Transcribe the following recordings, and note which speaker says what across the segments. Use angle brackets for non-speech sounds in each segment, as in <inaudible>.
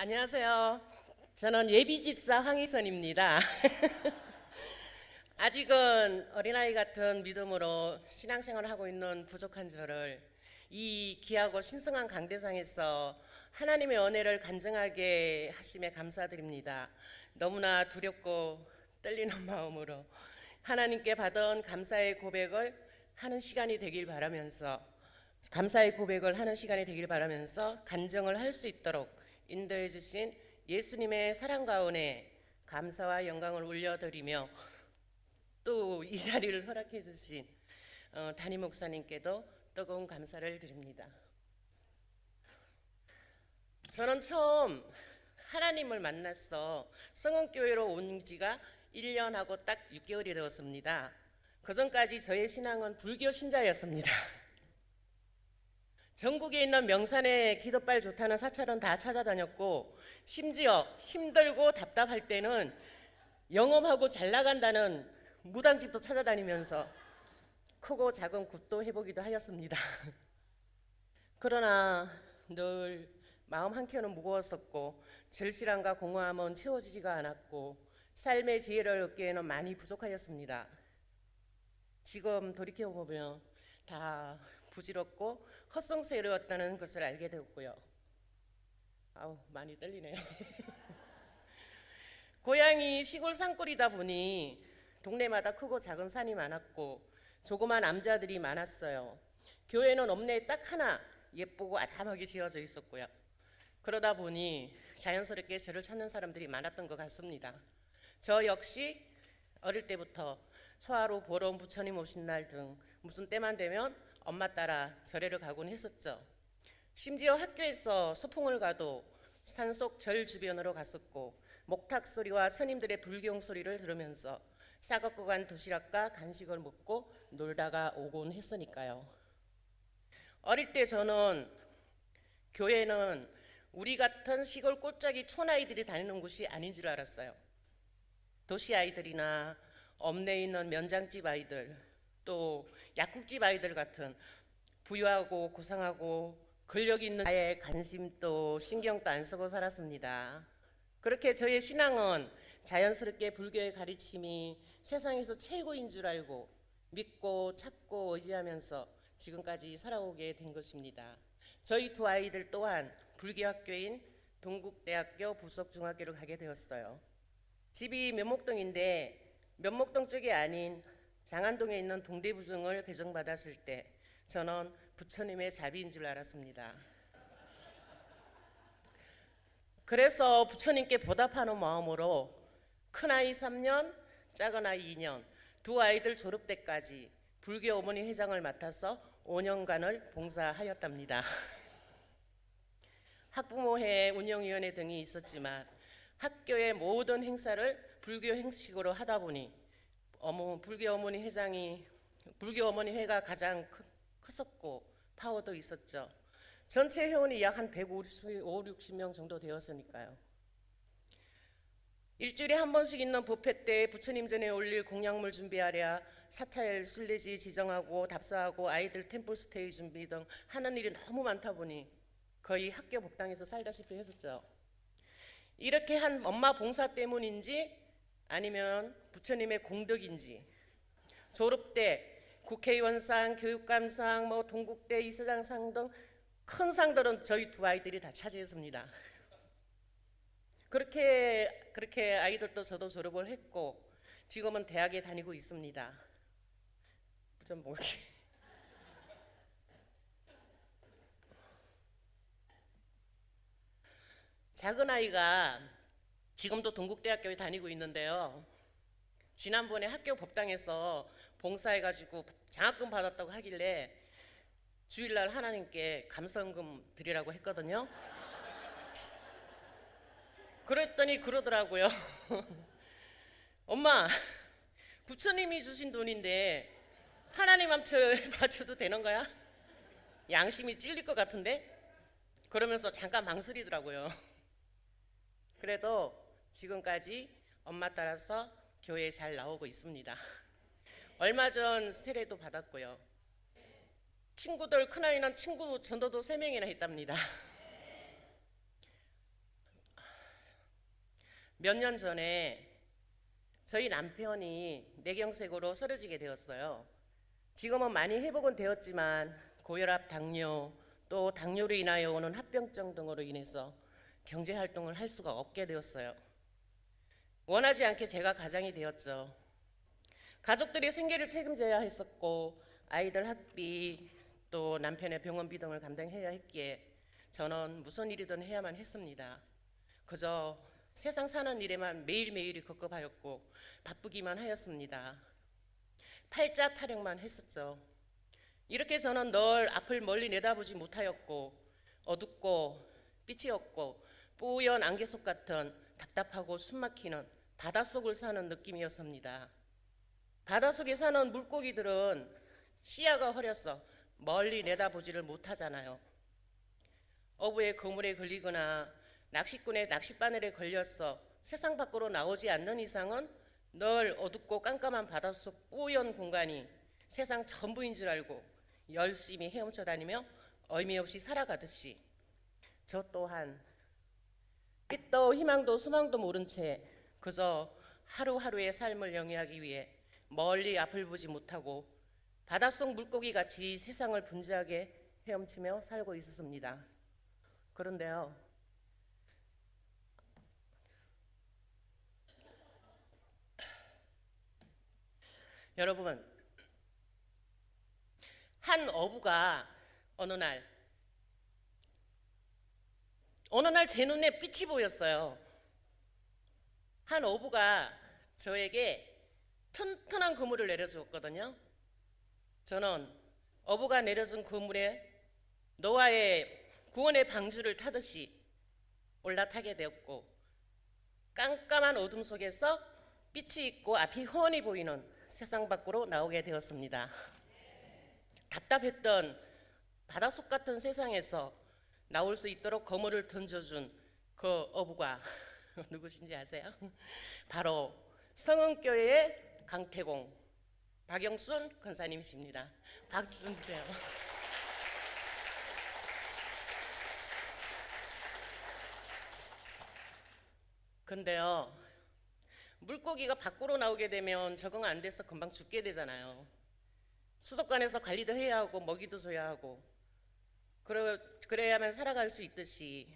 Speaker 1: 안녕하세요. 저는 예비집사 황희선입니다. <laughs> 아직은 어린아이 같은 믿음으로 신앙생활을 하고 있는 부족한 저를 이 귀하고 신성한 강대상에서 하나님의 은혜를 간증하게 하심에 감사드립니다. 너무나 두렵고 떨리는 마음으로 하나님께 받은 감사의 고백을 하는 시간이 되길 바라면서 감사의 고백을 하는 시간이 되길 바라면서 간증을 할 수 있도록 인도해 주신 예수님의 사랑 가운데 감사와 영광을 올려드리며 또 이 자리를 허락해 주신 어, 담임 목사님께도 뜨거운 감사를 드립니다. 저는 처음 하나님을 만났어 성원교회로 온 지가 1년하고 딱 6개월이 되었습니다. 그 전까지 저의 신앙은 불교 신자였습니다. 전국에 있는 명산에 기도빨 좋다는 사찰은 다 찾아다녔고 심지어 힘들고 답답할 때는 영업하고 잘 나간다는 무당집도 찾아다니면서 크고 작은 굿도 해보기도 하였습니다. <laughs> 그러나 늘 마음 한켠은 무거웠었고 절실함과 공허함은 채워지지가 않았고 삶의 지혜를 얻기에는 많이 부족하였습니다. 지금 돌이켜보면 다 부질없고 헛성스러웠다는 것을 알게 되었고요. 아우 많이 떨리네요. <laughs> 고향이 시골 산골이다 보니 동네마다 크고 작은 산이 많았고 조그만 남자들이 많았어요. 교회는 읍내에 딱 하나 예쁘고 아담하게 지어져 있었고요. 그러다 보니 자연스럽게 저를 찾는 사람들이 많았던 것 같습니다. 저 역시 어릴 때부터 초하루 온 부처님 오신 날 등 무슨 때만 되면 엄마 따라 절에를 가곤 했었죠. 심지어 학교에서 소풍을 가도 산속 절 주변으로 갔었고 목탁 소리와 스님들의 불경 소리를 들으면서 싸갖고 간 도시락과 간식을 먹고 놀다가 오곤 했으니까요. 어릴 때 저는 교회는 우리 같은 시골 꼴짝이 촌아이들이 다니는 곳이 아닌 줄 알았어요. 도시 아이들이나 읍내에 있는 면장집 아이들 또 약국집 아이들 같은 부유하고 고상하고 권력 있는 아예 관심도 신경도 안 쓰고 살았습니다. 그렇게 저의 신앙은 자연스럽게 불교의 가르침이 세상에서 최고인 줄 알고 믿고 찾고 의지하면서 지금까지 살아오게 된 것입니다. 저희 두 아이들 또한 불교학교인 동국대학교 부석중학교를 가게 되었어요. 집이 면목동인데 면목동 쪽이 아닌 장안동에 있는 동대부중을 배정받았을 때 저는 부처님의 자비인 줄 알았습니다. 그래서 부처님께 보답하는 마음으로 큰아이 3년, 작은아이 2년, 두 아이들 졸업 때까지 불교 어머니 회장을 맡아서 5년간을 봉사하였답니다. <laughs> 학부모회 운영위원회 등이 있었지만 학교의 모든 행사를 불교 행식으로 하다 보니 어머, 불교 어머니 회장이 불교 어머니 회가 가장 크, 컸었고 파워도 있었죠. 전체 회원이 약 한 150, 60명 정도 되었으니까요. 일주일에 한 번씩 있는 부패 때 부처님 전에 올릴 공약물 준비하랴 사찰 순례지 지정하고 답사하고 아이들 템플 스테이 준비 등 하는 일이 너무 많다 보니 거의 학교 복당에서 살다시피 했었죠. 이렇게 한 엄마 봉사 때문인지 아니면 부처님의 공덕인지 졸업 때 국회의원상, 교육감상, 뭐 동국대 이사장상 등 큰 상들은 저희 두 아이들이 다 차지했습니다. 그렇게 그렇게 아이들도 저도 졸업을 했고 지금은 대학에 다니고 있습니다. 좀 뭐. <laughs> 작은 아이가 지금도 동국대학교에 다니고 있는데요. 지난번에 학교 법당에서 봉사해가지고 장학금 받았다고 하길래 주일날 하나님께 감성금 드리라고 했거든요. 그랬더니 그러더라고요. <laughs> 엄마, 부처님이 주신 돈인데 하나님 함쳐 바쳐도 <laughs> 되는 거야? 양심이 찔릴 것 같은데? 그러면서 잠깐 망설이더라고요. 그래도 지금까지 엄마 따라서 교회에 잘 나오고 있습니다. 얼마 전 세례도 받았고요. 친구들 큰아이는 친구 전도도 세 명이나 했답니다. 몇 년 전에 저희 남편이 뇌경색으로 쓰러지게 되었어요. 지금은 많이 회복은 되었지만 고혈압, 당뇨, 또 당뇨로 인하여 오는 합병증 등으로 인해서 경제 활동을 할 수가 없게 되었어요. 원하지 않게 제가 가장이 되었죠. 가족들이 생계를 책임져야 했었고 아이들 학비 또 남편의 병원비 등을 감당해야 했기에 저는 무슨 일이든 해야만 했습니다. 그저 세상 사는 일에만 매일매일이 급급하였고 바쁘기만 하였습니다. 팔자 타령만 했었죠. 이렇게 저는 늘 앞을 멀리 내다보지 못하였고 어둡고 빛이 없고 뿌연 안개속 같은 답답하고 숨막히는 바닷속을 사는 느낌이었습니다. 바닷속에 사는 물고기들은 시야가 흐려서 멀리 내다보지를 못하잖아요. 어부의 그물에 걸리거나 낚시꾼의 낚싯바늘에 걸려서 세상 밖으로 나오지 않는 이상은 늘 어둡고 깜깜한 바닷속 뿌연 공간이 세상 전부인 줄 알고 열심히 헤엄쳐 다니며 의미 없이 살아가듯이 저 또한 빛도 희망도 소망도 모른 채 그저 하루하루의 삶을 영위하기 위해 멀리 앞을 보지 못하고 바닷속 물고기 같이 세상을 분주하게 헤엄치며 살고 있었습니다. 그런데요. 여러분, 한 어부가 어느 날 어느 날 제 눈에 빛이 보였어요. 한 어부가 저에게 튼튼한 그물을 내려주었거든요. 저는 어부가 내려준 그물에 노아의 구원의 방주를 타듯이 올라타게 되었고 깜깜한 어둠 속에서 빛이 있고 앞이 훤히 보이는 세상 밖으로 나오게 되었습니다. 답답했던 바닷속 같은 세상에서 나올 수 있도록 거물을 던져준 그 어부가 <laughs> 누구신지 아세요? <laughs> 바로 성은교회의 강태공 박영순 권사님이십니다. 박수 좀 주세요. 근데요, 물고기가 밖으로 나오게 되면 적응 안 돼서 금방 죽게 되잖아요. 수족관에서 관리도 해야 하고 먹이도 줘야 하고 그래, 그래야만 살아갈 수 있듯이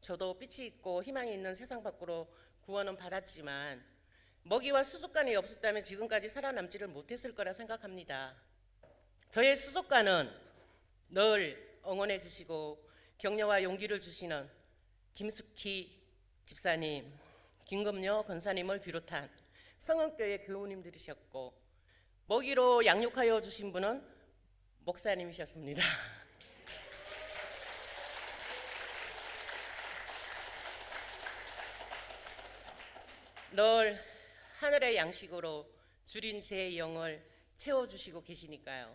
Speaker 1: 저도 빛이 있고 희망이 있는 세상 밖으로 구원은 받았지만 먹이와 수족관이 없었다면 지금까지 살아남지를 못했을 거라 생각합니다. 저의 수족관은 늘 응원해 주시고 격려와 용기를 주시는 김숙희 집사님, 김금녀 권사님을 비롯한 성은교회 교우님들이셨고 먹이로 양육하여 주신 분은 목사님이셨습니다. <laughs> 늘 하늘의 양식으로 줄인 제 영을 채워주시고 계시니까요.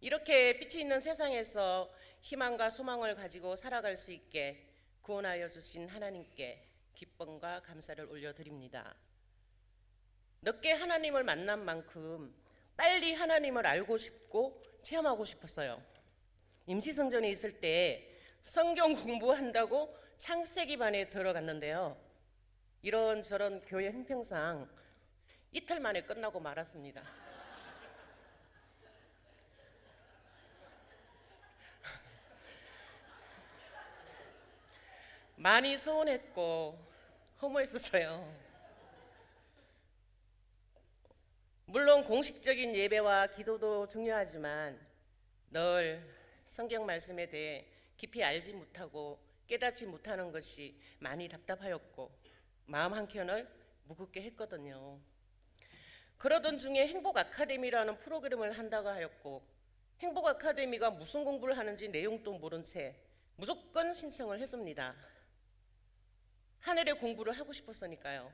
Speaker 1: 이렇게 빛이 있는 세상에서 희망과 소망을 가지고 살아갈 수 있게 구원하여 주신 하나님께 기쁨과 감사를 올려드립니다. 늦게 하나님을 만난 만큼 빨리 하나님을 알고 싶고 체험하고 싶었어요. 임시성전에 있을 때 성경 공부한다고 창세기 반에 들어갔는데요. 이런 저런 교회 행평상 이틀 만에 끝나고 말았습니다. 많이 서운했고 허무했었어요. 물론 공식적인 예배와 기도도 중요하지만 늘 성경 말씀에 대해 깊이 알지 못하고 깨닫지 못하는 것이 많이 답답하였고 마음 한켠을 무겁게 했거든요. 그러던 중에 행복 아카데미라는 프로그램을 한다고 하였고 행복 아카데미가 무슨 공부를 하는지 내용도 모른 채 무조건 신청을 했습니다. 하늘의 공부를 하고 싶었으니까요.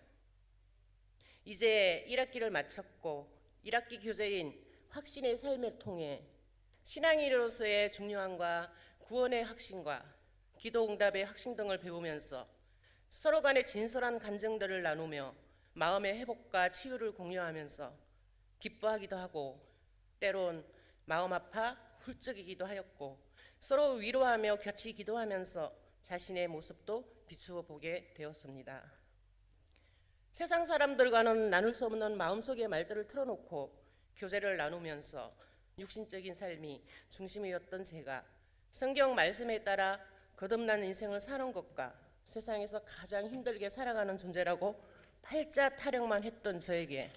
Speaker 1: 이제 1학기를 마쳤고 1학기 교재인 확신의 삶을 통해 신앙인으로서의 중요함과 구원의 확신과 기도 응답의 확신 등을 배우면서 서로 간의 진솔한 감정들을 나누며 마음의 회복과 치유를 공유하면서 기뻐하기도 하고 때론 마음 아파 훌쩍이기도 하였고 서로 위로하며 같이 기도하면서 자신의 모습도 비추어 보게 되었습니다. 세상 사람들과는 나눌 수 없는 마음속의 말들을 틀어놓고 교제를 나누면서 육신적인 삶이 중심이었던 제가 성경 말씀에 따라 거듭난 인생을 사는 것과 세상에서 가장 힘들게 살아가는 존재라고 팔자 타령만 했던 저에게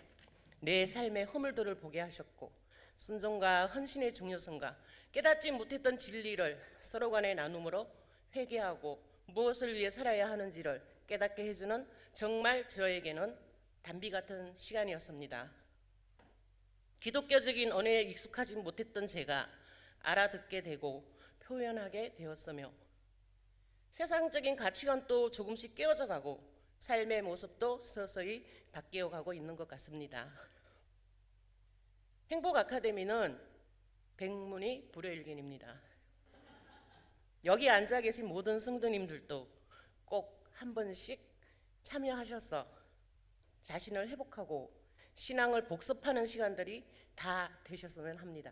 Speaker 1: 내 삶의 허물들을 보게 하셨고 순종과 헌신의 중요성과 깨닫지 못했던 진리를 서로 간의 나눔으로 회개하고 무엇을 위해 살아야 하는지를 깨닫게 해주는 정말 저에게는 단비 같은 시간이었습니다. 기독교적인 언어에 익숙하지 못했던 제가 알아듣게 되고 표현하게 되었으며 세상적인 가치관도 조금씩 깨어져 가고 삶의 모습도 서서히 바뀌어 가고 있는 것 같습니다. 행복 아카데미는 백문이 불여일견입니다. 여기 앉아 계신 모든 성도님들도 꼭 한 번씩 참여하셔서 자신을 회복하고 신앙을 복습하는 시간들이 다 되셨으면 합니다.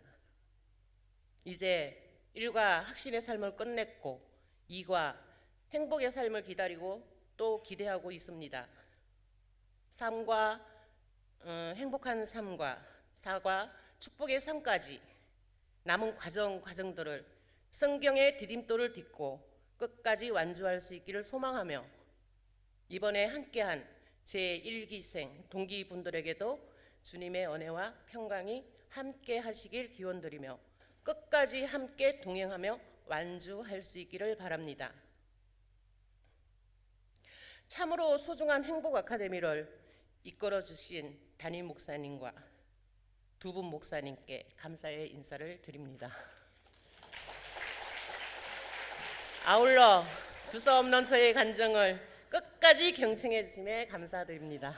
Speaker 1: 이제 일과 확신의 삶을 끝냈고 이과 행복의 삶을 기다리고 또 기대하고 있습니다. 삶과 어, 행복한 삶과 사과 축복의 삶까지 남은 과정 과정들을 성경의 디딤돌을 딛고 끝까지 완주할 수 있기를 소망하며 이번에 함께한 제 1기생 동기분들에게도 주님의 은혜와 평강이 함께 하시길 기원드리며 끝까지 함께 동행하며 완주할 수 있기를 바랍니다. 참으로 소중한 행복 아카데미를 이끌어 주신 담임 목사님과 두 분 목사님께 감사의 인사를 드립니다. 아울러 두서없는 저의 간정을 끝까지 경청해 주심에 감사드립니다.